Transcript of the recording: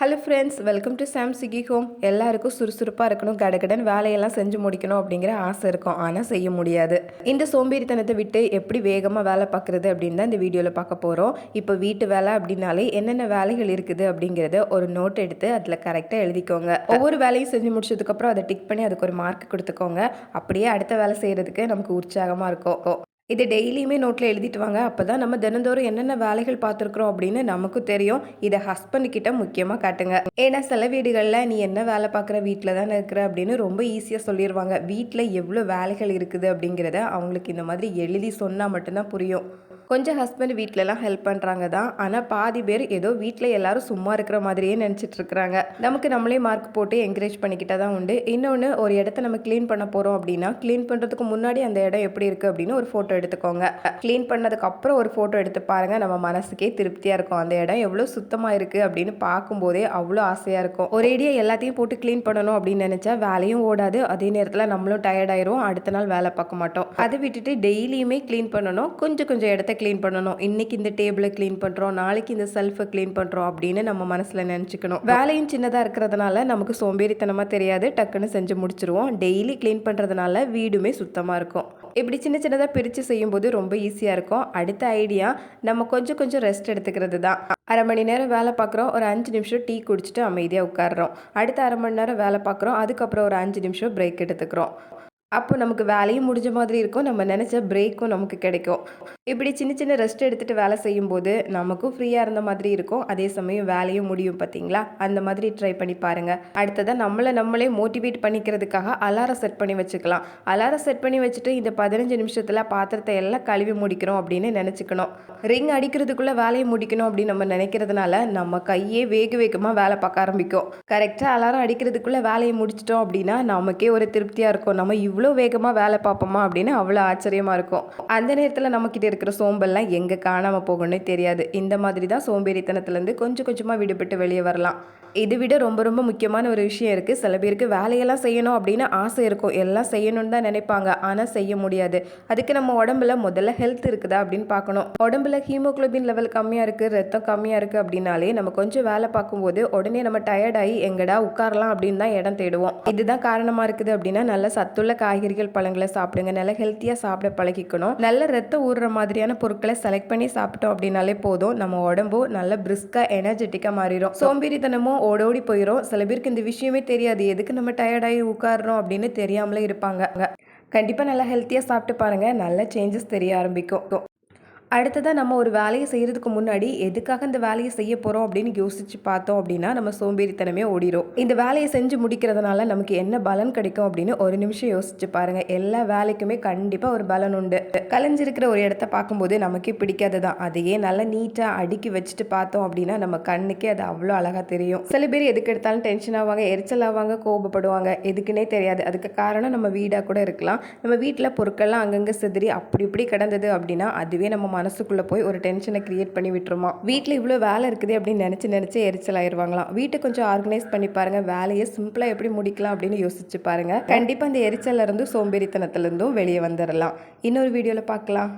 Hello friends welcome to சாம் சிகி home எல்லாருக்கும் சுறுசுறுப்பாக இருக்கணும் கடகடன் வேலையெல்லாம் செஞ்சு முடிக்கணும் அப்படிங்கிற ஆசை இருக்கும். ஆனால் செய்ய முடியாது. இந்த சோம்பேறித்தனத்தை விட்டு எப்படி வேகமாக வேலை பார்க்குறது அப்படின்னு தான் இந்த வீடியோவில் பார்க்க போகிறோம் இப்போ வீட்டு வேலை அப்படின்னாலே என்னென்ன வேலைகள் இருக்குது அப்படிங்கிறத ஒரு நோட் எடுத்து அதில் கரெக்டாக எழுதிக்கோங்க. ஒவ்வொரு வேலையும் செஞ்சு முடிச்சதுக்கப்புறம் அதை டிக் பண்ணி அதுக்கு ஒரு மார்க் கொடுத்துக்கோங்க. அப்படியே அடுத்த வேலை செய்கிறதுக்கு நமக்கு உற்சாகமாக இருக்கும். இது டெய்லியுமே நோட்டில் எழுதிட்டு வாங்க. அப்போ தான் நம்ம தினந்தோறும் என்னென்ன வேலைகள் பார்த்துருக்குறோம் அப்படின்னு நமக்கும் தெரியும். இதை ஹஸ்பண்ட் கிட்ட முக்கியமாக காட்டுங்க. ஏன்னா சில வீடுகளில் நீ என்ன வேலை பார்க்குற வீட்டில் தானே இருக்கிற அப்படின்னு ரொம்ப ஈஸியாக சொல்லிடுவாங்க வீட்டில் எவ்வளோ வேலைகள் இருக்குது அப்படிங்கிறத அவங்களுக்கு இந்த மாதிரி எழுதி சொன்னால் மட்டும்தான் புரியும். கொஞ்சம் ஹஸ்பண்ட் வீட்டிலலாம் ஹெல்ப் பண்ணுறாங்க தான் ஆனால் பாதி பேர் ஏதோ வீட்டில் எல்லாரும் சும்மா இருக்கிற மாதிரியே நினச்சிட்டு இருக்கிறாங்க நமக்கு நம்மளே மார்க் போட்டு என்கரேஜ் பண்ணிக்கிட்டே தான் உண்டு. இன்னொன்று ஒரு இடத்த நம்ம க்ளீன் பண்ண போகிறோம் அப்படின்னா க்ளீன் பண்ணுறதுக்கு முன்னாடி அந்த இடம் எப்படி இருக்குது அப்படின்னு ஒரு ஃபோட்டோ எடுத்துக்கோங்க. க்ளீன் பண்ணதுக்கப்புறம் ஒரு ஃபோட்டோ எடுத்து பாருங்கள் நம்ம மனசுக்கே திருப்தியாக இருக்கும். அந்த இடம் எவ்வளோ சுத்தமாக இருக்குது அப்படின்னு பார்க்கும்போதே அவ்வளோ ஆசையாக இருக்கும். ஒரேடியாக எல்லாத்தையும் போட்டு க்ளீன் பண்ணணும் அப்படின்னு நினச்சா வேலையும் ஓடாது. அதே நேரத்தில் நம்மளும் டயர்டாயிரும் அடுத்த நாள் வேலை பார்க்க மாட்டோம். அதை விட்டுட்டு டெய்லியுமே க்ளீன் பண்ணணும். கொஞ்சம் கொஞ்சம் இடத்த க்ளீன் பண்ணணும். இன்னைக்கு இந்த டேபிளை க்ளீன் பண்ணுறோம் நாளைக்கு இந்த செல்ஃபை க்ளீன் பண்ணுறோம் அப்படின்னு நம்ம மனசில் நினச்சிக்கணும். வேலையும் சின்னதாக இருக்கிறதுனால நமக்கு சோம்பேறித்தனமாக தெரியாது. டக்குன்னு செஞ்சு முடிச்சிருவோம். டெய்லி க்ளீன் பண்ணுறதுனால வீடுமே சுத்தமாக இருக்கும். இப்படி சின்ன சின்னதாக பிரித்து செய்யும்போது ரொம்ப ஈஸியாக இருக்கும். அடுத்த ஐடியா நம்ம கொஞ்சம் கொஞ்சம் ரெஸ்ட் எடுத்துக்கிறது தான். அரை மணி நேரம் வேலை பார்க்குறோம். ஒரு அஞ்சு நிமிஷம் டீ குடிச்சிட்டு அமைதியாக உட்காடுறோம் அடுத்த அரை மணி நேரம் வேலை பார்க்குறோம். அதுக்கப்புறம் ஒரு அஞ்சு நிமிஷம் பிரேக் எடுத்துக்கிறோம். அப்போ நமக்கு வேலையும் முடிஞ்ச மாதிரி இருக்கும். நம்ம நினச்ச பிரேக்கும் நமக்கு கிடைக்கும். இப்படி சின்ன சின்ன ரெஸ்ட் எடுத்துகிட்டு வேலை செய்யும்போது நமக்கும் ஃப்ரீயாக இருந்த மாதிரி இருக்கும். அதே சமயம் வேலையும் முடியும் பார்த்தீங்களா? அந்த மாதிரி ட்ரை பண்ணி பாருங்கள் அடுத்ததாக நம்மளை நம்மளே மோட்டிவேட் பண்ணிக்கிறதுக்காக அலாரம் செட் பண்ணி வச்சுக்கலாம். அலாரம் செட் பண்ணி வச்சுட்டு இந்த பதினஞ்சு நிமிஷத்தில் பாத்திரத்தை எல்லாம் கழுவி முடிக்கிறோம் அப்படின்னு நினச்சிக்கணும். ரிங் அடிக்கிறதுக்குள்ளே வேலையை முடிக்கணும் அப்படின்னு நம்ம நினைக்கிறதுனால நம்ம கையே வேக வேகமாக வேலை பார்க்க ஆரம்பிக்கும். கரெக்டாக அலாரம் அடிக்கிறதுக்குள்ளே வேலையை முடிச்சிட்டோம் அப்படின்னா நமக்கே ஒரு திருப்தியாக இருக்கும். நம்ம இவ்வளோ வேகமாக வேலை பார்ப்போமா அப்படின்னு அவ்வளோ ஆச்சரியமாக இருக்கும். அந்த நேரத்தில் நம்மக்கிட்ட இருக்கிற சோம்பல்லாம் எங்கே காணாமல் போகணும்னு தெரியாது. இந்த மாதிரி தான் சோம்பேறித்தனத்துலேருந்து கொஞ்சம் கொஞ்சமாக விடுபட்டு வெளியே வரலாம். இதை விட ரொம்ப ரொம்ப முக்கியமான ஒரு விஷயம் இருக்குது சில பேருக்கு வேலையெல்லாம் செய்யணும் அப்படின்னு ஆசை இருக்கும். எல்லாம் செய்யணும்னு தான் நினைப்பாங்க. ஆனால் செய்ய முடியாது. அதுக்கு நம்ம உடம்புல முதல்ல ஹெல்த் இருக்குதா அப்படின்னு பார்க்கணும். உடம்புல ஹீமோக்ளோபின் லெவல் கம்மியாக இருக்குது ரத்தம் கம்மியாக இருக்குது அப்படின்னாலே நம்ம கொஞ்சம் வேலை பார்க்கும்போது உடனே நம்ம டயர்டாகி எங்கடா உட்காரலாம் அப்படின்னு தான் இடம் தேடுவோம். இதுதான் காரணமாக இருக்குது அப்படின்னா நல்ல சத்துள்ள காய்கறிகள் பழங்களை சாப்பிடுங்க. நல்ல ஹெல்த்தியாக சாப்பிட பழகிக்கணும். நல்ல ரத்தம் ஊறுற மாதிரியான பொருட்களை செலக்ட் பண்ணி சாப்பிட்டோம் அப்படின்னாலே போதும். நம்ம உடம்பும் நல்ல பிரிஸ்காக எனர்ஜெட்டிக்காக மாறிடும். சோம்பேறித்தனமும் ஓடோடி போயிடும் சில பேருக்கு இந்த விஷயமே தெரியாது. எதுக்கு நம்ம டயர்டாகி உட்காடுறோம் அப்படின்னு தெரியாமலே இருப்பாங்க. கண்டிப்பாக நல்லா ஹெல்த்தியாக சாப்பிட்டு பாருங்கள் நல்ல சேஞ்சஸ் தெரிய ஆரம்பிக்கும். அடுத்ததாக நம்ம ஒரு வேலையை செய்கிறதுக்கு முன்னாடி எதுக்காக இந்த வேலையை செய்ய போகிறோம் அப்படின்னு யோசிச்சு பார்த்தோம் அப்படின்னா நம்ம சோம்பேறித்தனமே ஓடிடும் இந்த வேலையை செஞ்சு முடிக்கிறதுனால நமக்கு என்ன பலன் கிடைக்கும் அப்படின்னு ஒரு நிமிஷம் யோசிச்சு பாருங்கள் எல்லா வேலைக்குமே கண்டிப்பாக ஒரு பலன் உண்டு. கலைஞ்சிருக்கிற ஒரு இடத்த பார்க்கும்போது நமக்கே பிடிக்காது தான் அதையே நல்லா நீட்டாக அடுக்கி வச்சுட்டு பார்த்தோம் அப்படின்னா நம்ம கண்ணுக்கே அது அவ்வளோ அழகாக தெரியும். சில பேர் எதுக்கு எடுத்தாலும் டென்ஷன் ஆவாங்க எரிச்சல் ஆவாங்க கோபப்படுவாங்க. எதுக்குன்னே தெரியாது. அதுக்கு காரணம் நம்ம வீடாக கூட இருக்கலாம். நம்ம வீட்டில் பொருட்கள்லாம் அங்கங்கே சிதறி அப்படி இப்படி கிடந்தது அப்படின்னா அதுவே நம்ம மனசுக்குள்ளே போய் ஒரு டென்ஷனை க்ரியேட் பண்ணி விட்டுருமா? வீட்டில் இவ்வளோ வேலை இருக்குது அப்படின்னு நினச்சி நினச்சி எரிச்சல் ஆயிடுவாங்களாம் வீட்டை கொஞ்சம் ஆர்கனைஸ் பண்ணி பாருங்கள் வேலையை சிம்பிளாக எப்படி முடிக்கலாம் அப்படின்னு யோசிச்சு பாருங்கள் கண்டிப்பாக அந்த எரிச்சலில் இருந்து சோம்பேறித்தனத்துலேருந்தும் வெளியே வந்துடலாம் இன்னொரு வீடியோவில் பார்க்கலாம்.